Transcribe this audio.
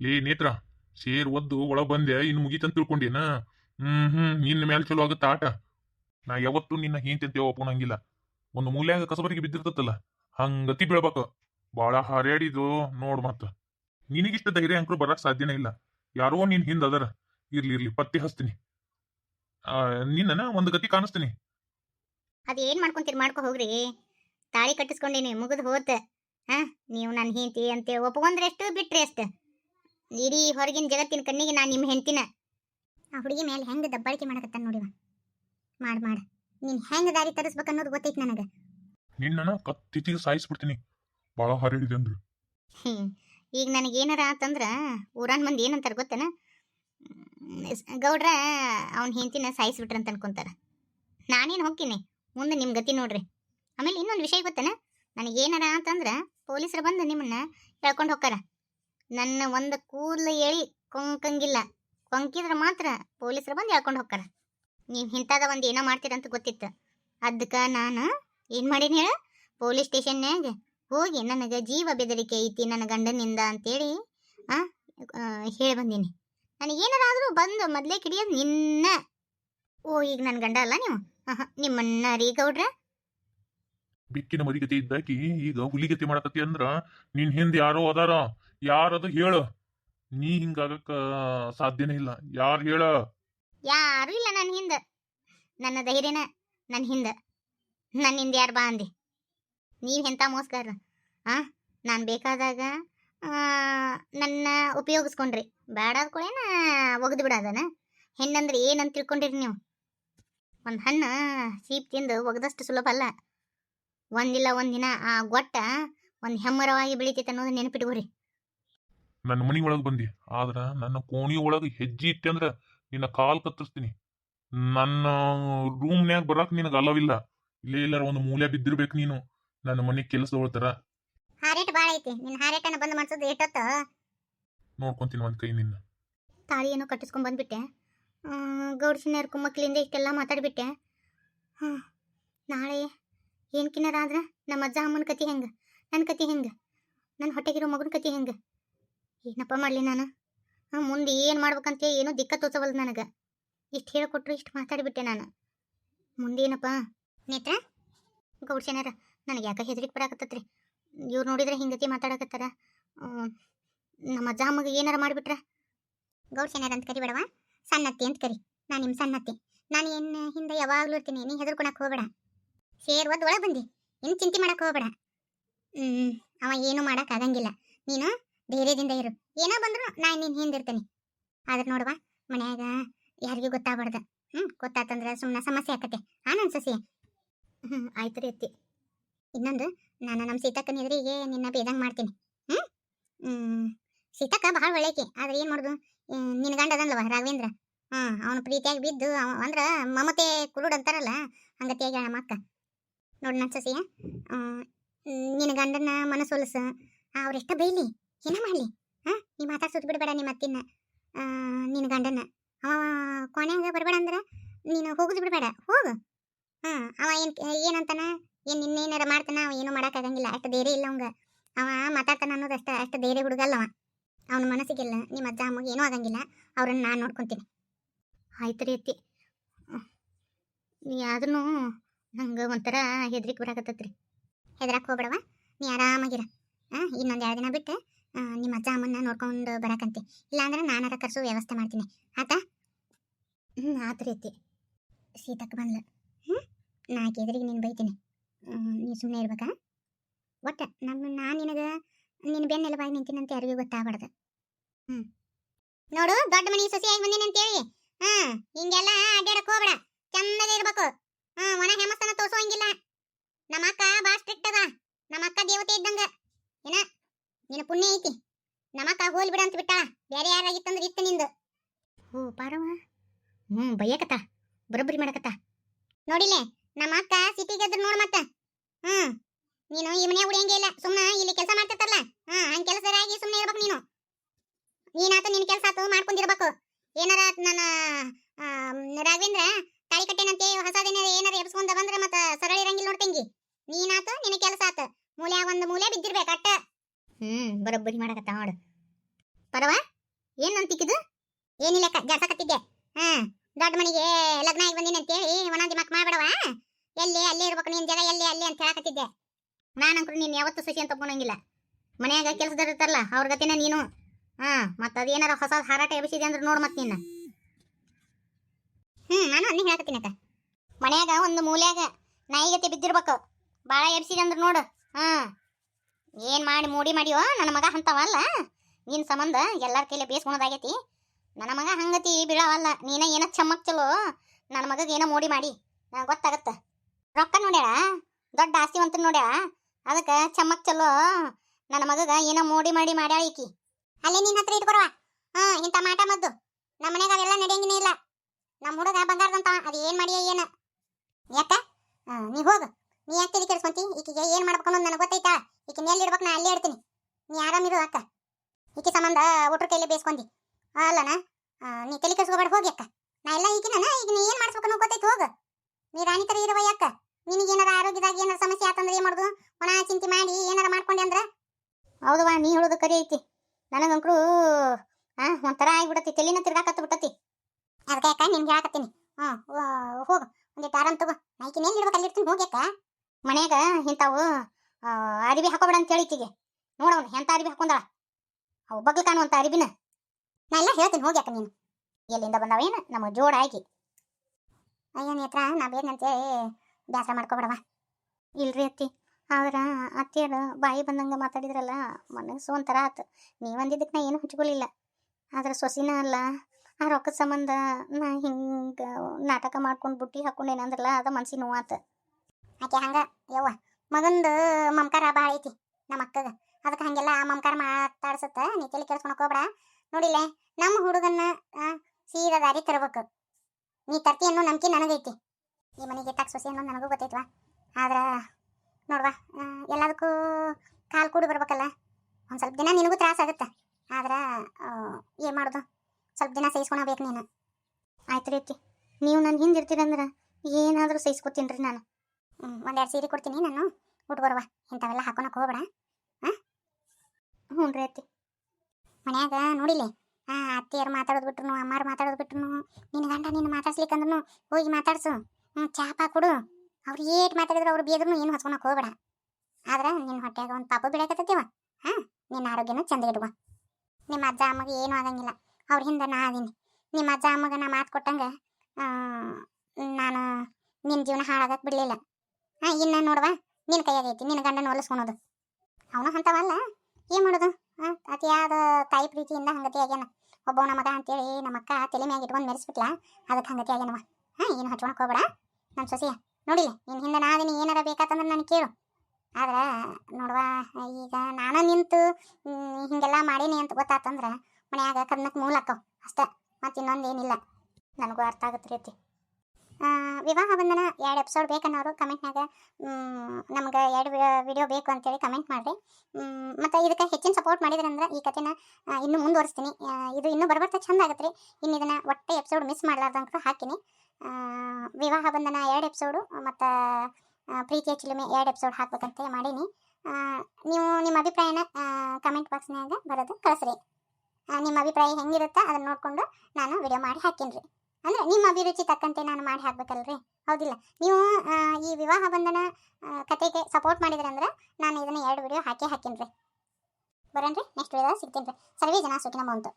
ಲೇ ನೇತ್ರ ಸೇರ್ ಒದ್ದು ಒಳಗ್ ಬಂದೆ ಇನ್ನು ಮುಗೀತಂತ ತಿಳ್ಕೊಂಡಿನ ಹ್ಮ್ ಹ್ಮ್ ನಿನ್ನ ಮೇಲೆ ಚಲೋ ಆಗುತ್ತ ಆಟ? ನಾ ಯಾವತ್ತೂ ನಿನ್ನ ಹಿಂತೆ ಒಪ್ಪಣಂಗಿಲ್ಲ ಒಂದು ಮೂಲ್ಯಾಗ ಕಸಬರಿಗೆ ಬಿದ್ದಿರ್ತತ್ತಲ್ಲ ಹಂಗತಿ ಬೀಳ್ಬೇಕು. ಬಾಳ ಹಾರ್ಯಾಡಿದು ನೋಡ್ ಮತ್ತ ನಿನಗಿಷ್ಟ ಧೈರ್ಯ ಅಂಕರು ಬರಕ್ ಸಾಧ್ಯನೇ ಇಲ್ಲ. ಯಾರೋ ನಿನ್ ಹಿಂದ ಅದರ. ಇರ್ಲಿ ಇರ್ಲಿ ಪತ್ತಿ ಹಸ್ತೀನಿ ಆ, ನಿನ್ನನ ಒಂದು ಗತಿ ಕಾಣಿಸ್ತೀನಿ. ಅದು ಏನ್ ಮಾಡ್ಕೊಂತೀರಿ? ಮಾಡ್ಕೊ ಹೋಗ್ರಿ. ತಾಳಿ ಕಟ್ಟಿಸ್ಕೊಂಡೇನಿ ಮುಗಿದು ಹೋತ. ಹಾ ನೀವು ನನ್ನ ಹೆಂಡತಿ ಅಂತ ಒಪ್ಕೊಂಡ್ರೆ ಎಷ್ಟು? ಬಿಟ್ರೆ ಎಷ್ಟು? ಇಡೀ ಹೊರಗಿನ ಜಗತ್ತಿನ ಕಣ್ಣಿಗೆ ನಾನು ನಿಮ್ಮ ಹೆಂಡತಿನ. ಆ ಹುಡುಗಿ ಮೇಲೆ ಹೆಂಗೆ ದಬ್ಬಾಳಿಕೆ ಮಾಡಕತ್ತಾನ ನೋಡಿವ ಮಾಡ್ ಮಾಡ. ನೀನ್ ಹೆಂಗ್ ದಾರಿ ತರಿಸ್ಬೇಕು ಅನ್ನೋದು ಗೊತ್ತೈತಿ ನನಗೆ. ನಿನ್ನನ ಕತ್ತಿತ್ತಿಗೆ ಸಾಯಿಸ್ಬಿಡ್ತೀನಿ. ಬಹಳ ಹಾರ್ಯಾಡಿದೆ ಅಂದ್ರು ಹ್ಮ್. ಈಗ ನನಗೆ ಏನಾರ ಆತಂದ್ರ ಊರನ್ ಮಂದಿ ಏನಂತಾರ ಗೊತ್ತೇನ? ಗೌಡ್ರ ಅವ್ನ ಹೆಂಡತಿನ ಸಾಯಿಸ್ಬಿಟ್ರ ಅಂತ ಅನ್ಕೊಂತಾರ. ನಾನೇನು ಹೋಗ್ತೀನಿ ಮುಂದೆ ನಿಮ್ಮ ಗತಿ ನೋಡ್ರಿ. ಆಮೇಲೆ ಇನ್ನೊಂದು ವಿಷಯ ಗೊತ್ತೇನ? ನನಗೆ ಏನಾರ ಅಂತಂದ್ರ ಪೊಲೀಸರು ಬಂದು ನಿಮ್ಮನ್ನ ಹೇಳ್ಕೊಂಡು ಹೋಗ್ತಾರ ನನ್ನ ಒಂದು ಕೂದಲ ಹೇಳಿ ಕೊಂಕಂಗಿಲ್ಲ. ಕೊಂಕಿದ್ರೆ ಮಾತ್ರ ಪೊಲೀಸರು ಬಂದು ಹೇಳ್ಕೊಂಡು ಹೋಗ್ತಾರ ನೀವು ಇಂಥದ ಒಂದು ಏನೋ ಮಾಡ್ತೀರಂತ ಗೊತ್ತಿತ್ತು. ಅದಕ್ಕೆ ನಾನು ಏನು ಮಾಡೀನಿ ಹೇಳ? ಪೊಲೀಸ್ ಸ್ಟೇಷನ್ಯಾಗ ಹೋಗಿ ನನಗೆ ಜೀವ ಬೆದರಿಕೆ ಐತಿ ನನ್ನ ಗಂಡನಿಂದ ಅಂತೇಳಿ ಆ ಹೇಳಿ ಬಂದೀನಿ. ನನಗೇನಾರ ಆದರೂ ಬಂದು ಮೊದಲೇ ಕಿಡಿಯೋದು ನಿನ್ನ. ಓ ಈಗ ನನ್ನ ಗಂಡ ಅಲ್ಲ ನೀವು? ಆಹಾ, ನಿಮ್ಮನ್ನ ರೀ ಗೌಡ್ರ ಬಿಕ್ಕಿನ ಮರಿಗತಿ ಇದ್ದಾಕಿ, ಈಗ ಹುಲಿಗತಿ ಮಾಡಕತ್ತಿ ಅಂದ್ರ ನಿನ್ ಹಿಂದ್ ಯಾರೋ ಅದಾರ, ಯಾರದು ಹೇಳು. ನೀ ಹಿಂಗಾಗಕ್ಕ ಸಾಧ್ಯನೇ ಇಲ್ಲ. ಯಾರು ಹೇಳ? ಯಾರು ಇಲ್ಲ ನನ್ನ ಹಿಂದೆ. ನನ್ನ ಧೈರ್ಯನ ನನ್ನ ಹಿಂದೆ. ನನ್ನ ಹಿಂದೆ ಯಾರು ಬಾ ಅಂದಿ? ನೀವ್ ಎಂತ ಮೋಸ್ಕಾರ ಆ, ನಾನು ಬೇಕಾದಾಗ ನನ್ನ ಉಪಯೋಗಿಸ್ಕೊಂಡ್ರಿ. ಬೇಡಾದ ಕೂಡೇನ ಒಗ್ದು ಬಿಡೋದನ. ಹೆಣ್ಣಂದ್ರೆ ಏನಂತ ತಿಳ್ಕೊಂಡಿರಿ ನೀವು? ಒಂದು ಹಣ್ಣು ಸೀಪ್ ತಿಂದು ಒಗ್ದಷ್ಟು ಸುಲಭ ಅಲ್ಲ. ಒಂದಿಲ್ಲ ಒಂದಿನ ಆ ಗೊಟ್ಟ ಒಂದು ಹೆಮ್ಮರವಾಗಿ ಬೆಳಿತೈತೆ ಅನ್ನೋದು ನೆನಪಿಟ್ಕೋರಿ ನನ್ನ ಮನಿ ಒಳಗೆ ಬಂದಿ ಆದ್ರ ನನ್ನ ಕೋಣಿ ಒಳಗೆ ಹೆಜ್ಜೆ ಇಟ್ಟೆ ಅಂದ್ರ ನಿನ್ನ ಕಾಲ್ ಕತ್ತರಿಸ್ತೀನಿ. ನನ್ನ ರೂಮ್ನ್ಯಾಗ ಬರಾಕ್ ನಿನಗೆ ಅಲವಿಲ್ಲ ಇಲ್ಲೇ ಇಲ್ಲಾರ ಒಂದು ಮೂಲೆ ಬಿದ್ದಿರ್ಬೇಕು ನೀನು ನನ್ನ ಮನೆ ಕೆಲಸದೊಳತರ ಹಾರೇಟ್ ಬಾಳ ಐತಿ ನಿನ್ನ ಹಾರೇಟನ ಬಂದ್ ಮಾಡ್ಸೋದು ಎಷ್ಟೊತ್ತ? ನೋಡ್ಕೊಂತೀನಿ ಒಂದ್ ಕೈ ನಿನ್ನ. ತಾಳಿ ಏನೋ ಕಟ್ಟಿಸ್ಕೊಂಡ್ ಬಂದ್ಬಿಟ್ಟೆ. ಗೌಡ್ಸಿನ ಮಕ್ಕಳಿಂದ ಇಷ್ಟೆಲ್ಲ ಮಾತಾಡ್ಬಿಟ್ಟೆ. ಹಾಂ ನಾಳೆ ಕಿನ್ನರ ಆದ್ರೆ? ನಮ್ಮ ಅಜ್ಜ ಅಮ್ಮನ ಕತಿ ಹೆಂಗೆ? ನನ್ನ ಕತಿ ಹೆಂಗೆ? ನನ್ನ ಹೊಟ್ಟೆಗಿರೋ ಮಗನ ಕತಿ ಹೆಂಗೆ? ಏನಪ್ಪ ಮಾಡಲಿ ನಾನು? ಮುಂದೆ ಏನು ಮಾಡ್ಬೇಕಂತ ಏನೂ ದಿಕ್ಕ ತೋಚವಲ್ದು ನನಗೆ. ಇಷ್ಟು ಹೇಳ್ಕೊಟ್ರು ಇಷ್ಟು ಮಾತಾಡಿಬಿಟ್ಟೆ ನಾನು. ಮುಂದೇನಪ್ಪ ನೇತ್ರ? ಗೌಡ್ಸೇನಾರ ನನಗೆ ಯಾಕೆ ಹೆದರಿಕೆ ಬರಾಕತ್ತತ್ರಿ? ಇವ್ರು ನೋಡಿದ್ರೆ ಹಿಂಗತಿ ಮಾತಾಡಕತ್ತಾರ. ನಮ್ಮ ಅಜ್ಜ ಅಮ್ಮಗೆ ಏನಾರ ಮಾಡಿಬಿಟ್ರೆ? ಗೌಡ್ಸೇನಾರ ಅಂತ ಕರಿ ಬೇಡವಾ ಸಣ್ಣತ್ತಿ ಅಂತ ಕರಿ. ನಾನು ನಿಮ್ಮ ಸಣ್ಣತ್ತಿ. ನಾನು ಏನು ಹಿಂದೆ ಯಾವಾಗಲೂ ಇರ್ತೀನಿ. ನೀ ಹೆದರ್ಕೊಳಕ್ ಹೋಗ್ಬೇಡ. ಸೇರ್ ಒದ್ ಒಳಗೆ ಬಂದಿ. ಇನ್ನು ಚಿಂತೆ ಮಾಡಕ್ ಹೋಗ್ಬೇಡ. ಹ್ಞೂ ಅವ ಏನು ಮಾಡಕ್ ಆಗಂಗಿಲ್ಲ. ನೀನು ಧೈರ್ಯದಿಂದ ಇರು. ಏನೋ ಬಂದ್ರು ನಾ ನಿನ್ನ ಹಿಂದಿರ್ತೀನಿ ಆದ್ರೆ ನೋಡುವ, ಮನ್ಯಾಗ ಯಾರಿಗೂ ಗೊತ್ತಾಗ್ಬಾರ್ದ. ಹ್ಞೂ ಗೊತ್ತಾತಂದ್ರೆ ಸುಮ್ಮನೆ ಸಮಸ್ಯೆ ಆಕತೆ ಆ ನನ್ನ ಸಸಿ? ಹ್ಞೂ ಆಯ್ತು ಅತ್ತಿ. ಇನ್ನೊಂದು, ನಾನು ನಮ್ಮ ಸೀತಕ್ಕನ ಎದುರಿಗೆ ನಿನ್ನ ಬೇದಂಗೆ ಮಾಡ್ತೀನಿ. ಹ್ಞೂ ಹ್ಞೂ ಸೀತಕ್ಕ ಭಾಳ ಒಳ್ಳೆಕಿ, ಆದ್ರೆ ಏನು ಮಾಡೋದು? ನಿನ್ನ ಗಂಡ ಅದನ್ಲವ, ರಾಘವೇಂದ್ರ? ಹ್ಮ್, ಅವನು ಪ್ರೀತಿಯಾಗಿ ಬಿದ್ದು ಅವ ಅಂದ್ರೆ ಮಮತೆ ಕುರುಡ್ ಅಂತಾರಲ್ಲ ಹಂಗತಿಯಾಗಿ ನಮ್ಮ ಅಕ್ಕ. ನೋಡಿ ನನ್ನ ಸಸಿಯ ನಿನ್ನ ಗಂಡನ ಮನಸ್ಸೊಲಸ ಅವ್ರೆಷ್ಟ ಬೈಲಿ? ಏನ ಮಾಡಲಿ? ಹಾಂ ನೀ ಮಾತಾಡ್ಸೋದು ಬಿಡಬೇಡ ನಿಮ್ಮ ಅತ್ತಿನ ನಿನ್ನ ಗಂಡನ ಅವ ಕೊನೆಯಾಗ ಬರಬೇಡ ಅಂದ್ರೆ ನೀನು ಹೋಗುದು ಬಿಡಬೇಡ. ಹೋಗು. ಹಾಂ, ಅವ ಏನು ಏನಂತಾನ? ಏನು ನಿನ್ನೇನಾರ ಮಾಡ್ತಾನ? ಅವ ಏನೂ ಮಾಡೋಕ್ಕಾಗಂಗಿಲ್ಲ ಅಷ್ಟು ಧೈರ್ಯ ಇಲ್ಲ ಅವಂಗ. ಅವ ಮಾತಾಡ್ತಾನ ಅನ್ನೋದು ಅಷ್ಟ, ಅಷ್ಟು ಧೈರ್ಯ ಹುಡುಗಲ್ಲ ಅವ. ಅವನ ಮನಸ್ಸಿಗೆಲ್ಲ ನಿಮ್ಮ ಅಜ್ಜ, ಅಮ್ಮಗೆ ಏನೂ ಆಗಂಗಿಲ್ಲ. ಅವ್ರನ್ನ ನಾನು ನೋಡ್ಕೊತೀನಿ. ಆಯ್ತು ನೀ ಆದ್ರೂ ನಂಗೆ ಒಂಥರ ಹೆದ್ರಿಕೆ ಬರಾಕತ್ತೈತ್ರಿ. ಹೆದ್ರಕ್ಕೆ ಹೋಗ್ಬೇಡವ ನೀ ಆರಾಮಾಗಿರ. ಹಾಂ ಇನ್ನೊಂದು ಎರಡು ದಿನ ಬಿಟ್ಟು ಆ, ನಿಮ್ಮ ಅಜ್ಜ ಅಮ್ಮನ್ನ ನೋಡ್ಕೊಂಡು ಬರಾಕಂತೆ. ಇಲ್ಲಾಂದ್ರೆ ನಾನಾರ ಕರ್ಸು ವ್ಯವಸ್ಥೆ ಮಾಡ್ತೀನಿ. ಆತ? ಹ್ಞೂ ಆತ್ರೀತಿ ಸೀತಕ್ಕೆ ಬಂದ್ಲ. ಹ್ಞೂ ನಾ ಎದುರಿಗೆ ನೀನು ಬೈತೀನಿ. ನೀ ಸುಮ್ಮನೆ ಇರ್ಬೇಕಾ? ಒಟ್ಟ ನಮ್ಮ ನಾನು ನಿನಗೆ ನಿನ್ನ ಬೆನ್ನೆಲ್ಲ ಬಾಯಿ ನಿಂತಿನಂತೆ ಯಾರಿಗೂ ಗೊತ್ತಾಗ್ಬಾರ್ದು. ಹ್ಞೂ ನೋಡು ದೊಡ್ಡ ಮನೆ ಸೊಸೆಯಾಗಿ ಬಂದೀನಿ ಅಂತೇಳಿ. ಹಾ ಹಿಂಗೆಲ್ಲ ಅಡ್ಡಾಡಕ್ ಹೋಗ್ಬೇಡ. ಚಂದಗೆ ಇರ್ಬೇಕು ಹಾ ಒಣ ಹೆಮಸ್ತನ ತೋರ್ಸೋಂಗಿಲ್ಲ. ನಮ್ಮ ಅಕ್ಕ ಬಾ ಸ್ಟ್ರಿಕ್ಟ್ ಅದ. ನಮ್ಮ ಅಕ್ಕ ದೇವತೆ ಇದ್ದಂಗ. ಏನ? ನಿನ್ನ ಪುಣ್ಯ ಐತಿ. ನಮ್ಮ ಅಕ್ಕ ಹೋಲ್ ಬಿಡ ಅಂತ ಬಿಟ್ಟ ಬೇರೆ ಯಾರಾಗಿತ್ತಂದ್ರೆ ಇತ್ತು ನಿಂದು. ಓ ಪಾರವ ಹ್ಞೂ ಬಯ್ಯಕತ್ತ ಬರೋಬ್ಬರಿ ಮಾಡಕತ್ತ? ನೋಡಿಲೆ ನಮ್ಮ ಅಕ್ಕ ಸಿಟಿಗೆ ಎದ್ರು ನೋಡು ಮತ್ತ. ಹ್ಞೂ ನೀನು ಈ ಮನೆ ಉಳಿಯಂಗೆ ಇಲ್ಲ. ಸುಮ್ಮನೆ ಇಲ್ಲಿ ಕೆಲಸ ಮಾಡ್ತಿರ್ತಲ್ಲ ಹಾ ಹಂಗೆ ಕೆಲಸರಾಗಿ ಸುಮ್ಮನೆ ಇರ್ಬೇಕು ನೀನು. ನೀನಾತ ನಿನ್ನ ಕೆಲಸ ಆತು ಮಾಡ್ಕೊಂಡಿರ್ಬೇಕು. ಏನಾರ ನನ್ನ ರಾಘವೇಂದ್ರ ತಾಳಿ ಕಟ್ಟೆನಂತೆ ಹೊಸದೇನ ಏನಾರ ಎಬ್ಸ್ಕೊಂಡ ಬಂದ್ರೆ ಮತ್ತ ಸರಳ ಇರಂಗಿಲ್ಲ ನೋಡ್ತಂಗಿ ನೀನಾತ, ನಿನ್ನ ಕೆಲಸ ಆತ. ಮೂಲೆ ಒಂದು ಮೂಲೆ ಬಿದ್ದಿರ್ಬೇಕು ಅಟ್ಟ. ಹ್ಮ್, ಬರೋಬ್ಬರಿ ಮಾಡಕತ್ತ ನೋಡು. ಪರವ, ಏನ್ ಅಂತಿಕ್ಕಿದು? ಏನಿಲ್ಲ ಜಾಸಕತ್ತಿದ್ದೆ ಹಾ, ದೊಡ್ಡ ಮನೆಗೆ ಲಗ್ನ ಆಗಿ ಬಂದಿನಿ ಅಂತೇಳಿ ಒಣ ಮಕ್ಕ ಮಾಡ್ಬೇಡವ? ಎಲ್ಲಿ, ಅಲ್ಲಿ ಇರ್ಬೇಕು ನಿನ್ ಜಾಗ, ಎಲ್ಲಿ, ಅಲ್ಲಿ ಅಂತ ಹೇಳಕತ್ತಿದ್ದೆ. ನಾನಂಕ್ರು ನೀನ್ ಯಾವತ್ತೂ ಸಸಿ ಅಂತ ತಗೊಂಡಂಗಿಲ್ಲ ಮನ್ಯಾಗ ಕೆಲ್ಸದಲ್ಲಿ ಇರ್ತಾರಲ್ಲ, ಅವ್ರ ಗತಿನ ನೀನು. ಹಾ, ಮತ್ತ ಅದೇನಾರ ಹೊಸ ಹಾರಾಟ ಎಬ್ಸಿದೆ ಅಂದ್ರೆ ನೋಡು ಮತ್ತೆ ನಿನ್ನ. ಹ್ಮ್, ನಾನು ಅನ್ನಿ ಹೇಳಕತ್ತೀನಿ ಅಕ್ಕ. ಮನ್ಯಾಗ ಒಂದು ಮೂಲ್ಯಾಗ ನಾಯಿಗತಿ ಬಿದ್ದಿರ್ಬೇಕು. ಬಾಳ ಎಬ್ಸಿದೆ ಅಂದ್ರೆ ನೋಡು. ಹಾ. ಏನ್ ಮಾಡಿ ಮೂಡಿ ಮಾಡಿಯೋ? ನನ್ನ ಮಗ ಅಂತವಲ್ಲ? ನಿನ್ ಸಂಬಂಧ ಎಲ್ಲಾರ ಕೈಲಿ ಬೇಸ್ಕೊಳೋದಾಗೈತಿ. ನನ್ನ ಮಗ ಹಂಗತಿ ಬೀಳವಲ್ಲ ನೀನ ಏನ ಚಮ್ಮಕ್ ಚಲೋ? ನನ್ನ ಮಗಗ ಏನೋ ಮೂಡಿ ಮಾಡಿ. ನಂಗೆ ಗೊತ್ತಾಗತ್ತ. ರೊಕ್ಕ ನೋಡ್ಯಾಳ? ದೊಡ್ಡ ಆಸ್ತಿ ಅಂತ ನೋಡ್ಯಾಳ? ಅದಕ್ಕೆ ಚಮ್ಮಕ್ ಚಲೋ? ನನ್ನ ಮಗಗ ಏನೋ ಮೂಡಿ ಮಾಡಿ ಮಾಡ್ಯಾಳ ಈಕಿ. ಅಲ್ಲೇ ನಿನ್ನ ಹತ್ರ ಇಟ್ಕೊಡುವ. ಹಾಂ ಇಂಥ ಮಾಟ ಮದ್ದು. ನಮ್ಮ ಮನ್ಯಾಗ ಅವೆಲ್ಲ ನಡೆಯಂಗಿನೇ ಇಲ್ಲ. ನಮ್ಮ ಹುಡುಗ ಬಂಗಾರದಂತ, ಅದು ಏನ್ ಮಾಡಿಯ ಏನ? ಯಾಕ? ನೀ ಹೋಗು. ನೀ ಯಾಕೆ ತಲೆ ಕೆಡಿಸ್ಕೊಂತಿ ಈಕಿಗೆ ಏನ್ ಮಾಡ್ಬೇಕು ಅನ್ನೋದು ನನಗೆ ಗೊತ್ತೈತಾ? ಈಕಿನ ಎಲ್ಲಿ ಇಡ್ಬೇಕು ನಾ ಅಲ್ಲೇ ಇಡ್ತೀನಿ. ನೀ ಆರಾಮಿರು ಅಕ್ಕ. ಈಕೆ ಸಂಬಂಧ ಒಟ್ರ ಕೈಲಿ ಬೇಸ್ಕೊಂಡಿ ಅಲ್ಲನ ನೀ ತಲೆ ಕೆಡಿಸ್ಕೋಬೇಡ, ಹೋಗಿ ಅಕ್ಕ. ನಾ ಎಲ್ಲ ಈಗಿನ ಈಗ ನೀ ಏನ್ ಮಾಡ್ಸ್ಬೇಕು ಅನ್ನೋ ಗೊತ್ತೈತಿ, ಹೋಗು. ನೀ ರಾಣಿ ತರ ಇರುವ ಯಾಕ? ನಿನಗೆ ಏನಾರ ಆರೋಗ್ಯದಾಗ ಏನಾರ ಸಮಸ್ಯೆ ಆತಂದ್ರೆ ಏನ್ ಮಾಡುದು? ಒಣ ಚಿಂತೆ ಮಾಡಿ ಏನಾರ ಮಾಡ್ಕೊಂಡೆ ಅಂದ್ರ? ಹೌದವಾ ನೀ ಹೇಳೋದು ಕರಿ ಐತಿ. ನನಗಂಕ್ರು, ಆ, ಒಂಥರ ಆಗ್ಬಿಡತಿ ತಲೆನ ತಿರ್ಗಾಕತ್ ಬಿಟ್ಟತಿ ಅದಕ್ಕೆ ಯಾಕ ನಿಮ್ಗೆ ಹೇಳಕತ್ತೀನಿ. ಹಾಂ ಹೋಗು. ಒಂದಿಟ್ಟು ಆರಾಮ್ ತಗೋ. ನೈಕಿ ಮೇಲೆ ಇಡ್ಬೇಕು ಅಲ್ಲಿ ಇರ್ತೀನಿ ಹೋಗ್ಯಾಕ ಮನ್ಯಾಗ ಇಂಥವು ಅರಿವಿ ಹಾಕೋಬೇಡ ಅಂತ ಹೇಳಿತಿಗೆ ನೋಡವನು ಎಂಥ ಅರಿವಿ ಹಾಕೊಂಡಳ? ಅವು ಬಗ್ಲು ಕಾಣುವಂಥ ಅರಿವಿನ. ನಾ ಎಲ್ಲ ಹೇಳ್ತೀನಿ ಹೋಗ್ಯಾಕ ನೀನು? ಎಲ್ಲಿಂದ ಬಂದವೇನು ನಮ್ಮ ಜೋಡ ಆಗಿ ಅಯ್ಯೋ ನೇತ್ರ, ನಾ ಬೇಕಂತೇಳಿ ಬೇಸರ ಮಾಡ್ಕೊಬೇಡವ? ಇಲ್ರಿ ಅತ್ತಿ. ಆದ್ರ ಅತ್ತಿಯರು ಬಾಯಿ ಬಂದಂಗೆ ಮಾತಾಡಿದ್ರಲ್ಲ, ಮನಸ್ಸು ಒಂಥರ ಆತು. ನೀವಂದಿದ್ದಕ್ಕೆ ನಾ ಏನು ಹಂಚ್ಕೊಳ್ಳಿಲ್ಲ ಆದ್ರೆ ಸೊಸಿನ ಅಲ್ಲ ಆ ರೊಕ್ಕದ ಸಂಬಂಧ ನಾ ಹಿಂಗೆ ನಾಟಕ ಮಾಡ್ಕೊಂಡು ಬುಟ್ಟಿ ಹಾಕೊಂಡೇನಂದ್ರಲ್ಲ ಅದ ಮನ್ಸಿಗೆ ನೋವಾತ. ಆಕೆ ಹಂಗ, ಯವ್ವ, ಮಗಂದು ಮಮಕಾರ ಭಾಳ ಐತಿ ನಮ್ಮ ಅಕ್ಕಗ. ಅದಕ್ಕೆ ಹಂಗೆಲ್ಲ ಮಮಕಾರ ಮಾತಾಡ್ಸತ್ತ, ನೀ ತಲೆ ಕೆಡ್ಸ್ಕೊಳಕ್ ಹೋಗ್ಬೇಡ. ನೋಡಿಲ್ಲ ನಮ್ಮ ಹುಡುಗನ್ನ ಸೀದಾ ದಾರಿ ತರಬೇಕು. ನೀ ತರ್ತಿ ಅನ್ನೋ ನಂಬಿಕೆ ನನಗೈತಿ. ಈ ಮನೆಗೆ ತಕ್ಕ ಸೊಸೆ ಅನ್ನೋದು ನನಗೂ ಗೊತ್ತೈತ್ವಾ. ಆದ್ರೆ, ನೋಡ್ವಾ ಎಲ್ಲದಕ್ಕೂ ಕಾಲು ಕೂಡಿ ಬರ್ಬೇಕಲ್ಲ. ಒಂದು ಸ್ವಲ್ಪ ದಿನ ನಿನಗೂ ತ್ರಾಸ ಆಗುತ್ತೆ. ಆದ್ರೆ ಏನು ಮಾಡೋದು? ಸ್ವಲ್ಪ ದಿನ ಸಹಿಸ್ಕೊಳಬೇಕು ನೀನು. ಆಯ್ತು ರೀತಿ, ನೀವು ನನ್ನ ಹಿಂದೆ ಇರ್ತೀರಂದ್ರೆ ಏನಾದರೂ ಸಹಿಸ್ಕೊತೀನಿ ರೀ ನಾನು. ಒಂದೆರಡು ಸೀರೆ ಕೊಡ್ತೀನಿ ನಾನು. ಉಟ್ಕೊರ್ವ ಇಂಥವೆಲ್ಲ ಹಾಕೊಳಕ್ಕೆ ಹೋಗ್ಬೇಡ. ಹಾಂ? ಹ್ಞೂ ರೀ ಅತ್ತಿ. ಮನ್ಯಾಗ ನೋಡಿಲಿ ಹಾಂ ಅತ್ತಿಯರು ಮಾತಾಡೋದು ಬಿಟ್ರು ಅಮ್ಮಾರು ಮಾತಾಡೋದು ಬಿಟ್ರು ನಿನ್ನ ಗಂಡ ನಿನ್ನ ಮಾತಾಡ್ಸ್ಲಿಕ್ಕಂದ್ರೂ ಹೋಗಿ ಮಾತಾಡ್ಸು. ಹ್ಞೂ ಚಾಪಾ ಕೊಡು. ಅವ್ರು ಏಟ್ ಮಾತಾಡಿದ್ರು, ಅವ್ರು ಬೇದ್ರು ಏನು ಹಚ್ಕೊಳಕ್ಕೆ ಹೋಗ್ಬೇಡ. ಆದ್ರೆ ನಿನ್ನ ಹೊಟ್ಟೆಗೆ ಒಂದು ಪಾಪ ಬಿಡಾಕತ್ತೈತಿವ ಹಾಂ, ನಿನ್ನ ಆರೋಗ್ಯನೂ ಚಂದ ಇಡುವ ನಿಮ್ಮ ಅಜ್ಜ, ಅಮ್ಮಗೆ ಏನೂ ಆಗಂಗಿಲ್ಲ. ಅವ್ರ ಹಿಂದೆ ನಾ ಅದೀನಿ. ನಿಮ್ಮ ಅಜ್ಜ, ಅಮ್ಮಗೆ ನಾ ಮಾತು ಕೊಟ್ಟಂಗೆ ನಾನು ನಿನ್ನ ಜೀವನ ಹಾಳಾಗಕ್ಕೆ ಬಿಡಲಿಲ್ಲ. ಹಾಂ, ಇನ್ನು ನೋಡುವ ನಿನ್ನ ಕೈಯಾಗೈತಿ ನಿನ್ನ ಗಂಡನ ಹೊಲಿಸ್ಕೊಳೋದು ಅವನು ಅಂತವಲ್ಲ ಏನು ಮಾಡೋದು? ಹಾಂ, ಅತಿಯಾದ ತಾಯಿ ಪ್ರೀತಿಯಿಂದ ಹಂಗತಿ ಆಗ್ಯಾನ. ಒಬ್ಬವನ ಮಗ ಅಂತೇಳಿ ನಮ್ಮ ಅಕ್ಕ ತಲೆ ಮ್ಯಾಗ ಇಟ್ಕೊಂಡು ಮೆರೆಸ್ಬಿಟ್ಲ ಅದಕ್ಕೆ ಹಂಗತಿ ಆಗ್ಯಾನವ. ಹಾಂ, ಏನು ಹಚ್ಕೊಳಕ್ಕೆ ಹೋಗ್ಬೇಡ. ನನ್ನ ಸೊಸಿಯ ನೋಡಿಲ್ಲ ನಿನ್ನ ಹಿಂದೆ ನಾದಿನಿ ಏನಾರ ಬೇಕಾತಂದ್ರೆ ನಾನು ಕೇಳು. ಆದ್ರೆ ನೋಡುವ, ಈಗ ನಾನು ನಿಂತು ಹಿಂಗೆಲ್ಲ ಮಾಡೀನಿ ಅಂತ ಗೊತ್ತಾತಂದ್ರೆ ಮನ್ಯಾಗ ಕನ್ನಕ್ಕೆ ಮೂಲ ಆಕ್ಕವ್ ಅಷ್ಟೇ. ಮತ್ತು ಇನ್ನೊಂದೇನಿಲ್ಲ ನನಗೂ ಅರ್ಥ ಆಗತ್ತೆ ರೀತಿ. ವಿವಾಹ ಬಂಧನ ಎರಡು ಎಪಿಸೋಡ್ ಬೇಕನ್ನೋರು ಕಮೆಂಟ್ನಾಗ ನಮ್ಗೆ ಎರಡು ವಿಡಿಯೋ ಬೇಕು ಅಂತೇಳಿ ಕಮೆಂಟ್ ಮಾಡಿರಿ. ಮತ್ತು ಇದಕ್ಕೆ ಹೆಚ್ಚಿನ ಸಪೋರ್ಟ್ ಮಾಡಿದ್ರಂದ್ರೆ ಈ ಕಥೆನ ಇನ್ನೂ ಮುಂದುವರಿಸ್ತೀನಿ. ಇದು ಇನ್ನೂ ಬರ್ಬರ್ತಾ ಚಂದ ಆಗತ್ತೆ ರೀ ಇನ್ನು ಇದನ್ನು ಒಟ್ಟೆ ಎಪಿಸೋಡ್ ಮಿಸ್ ಮಾಡಲಾರ್ದಂತ ಹಾಕಿನಿ. ವಿವಾಹ ಬಂಧನ ಎರಡು ಎಪಿಸೋಡು ಮತ್ತು ಪ್ರೀತಿಯ ಚಿಲುಮೆ ಎರಡು ಎಪಿಸೋಡ್ ಹಾಕ್ಬೇಕಂತ ಮಾಡೀನಿ. ನೀವು ನಿಮ್ಮ ಅಭಿಪ್ರಾಯನ ಕಮೆಂಟ್ ಬಾಕ್ಸ್ನಾಗ ಬರೋದು ಕಳಿಸ್ರಿ. ನಿಮ್ಮ ಅಭಿಪ್ರಾಯ ಹೆಂಗಿರುತ್ತೆ ಅದನ್ನ ನೋಡಿಕೊಂಡು ನಾನು ವಿಡಿಯೋ ಮಾಡಿ ಹಾಕೀನಿ ರೀ ಅಂದ್ರೆ ನಿಮ್ಮ ಅಭಿರುಚಿ ತಕ್ಕಂತೆ ನಾನು ಮಾಡಿ ಹಾಕಬೇಕಲ್ರಿ? ಹೌದಿಲ್ಲ. ನೀವು ಈ ವಿವಾಹ ಬಂಧನ ಕತೆಗೆ ಸಪೋರ್ಟ್ ಮಾಡಿದ್ರಂದ್ರೆ ನಾನು ಇದನ್ನ ಎರಡು ವಿಡಿಯೋ ಹಾಕಿ ಹಾಕೀನಿ ರೀ ಬರೋಣ್ರಿ? ನೆಕ್ಸ್ಟ್ ವಿಡಿಯೋ ಸಿಗ್ತೀನಿ ರೀ ಸರ್ವೇ ಜನ ಸುಖಿನ ಬಂತು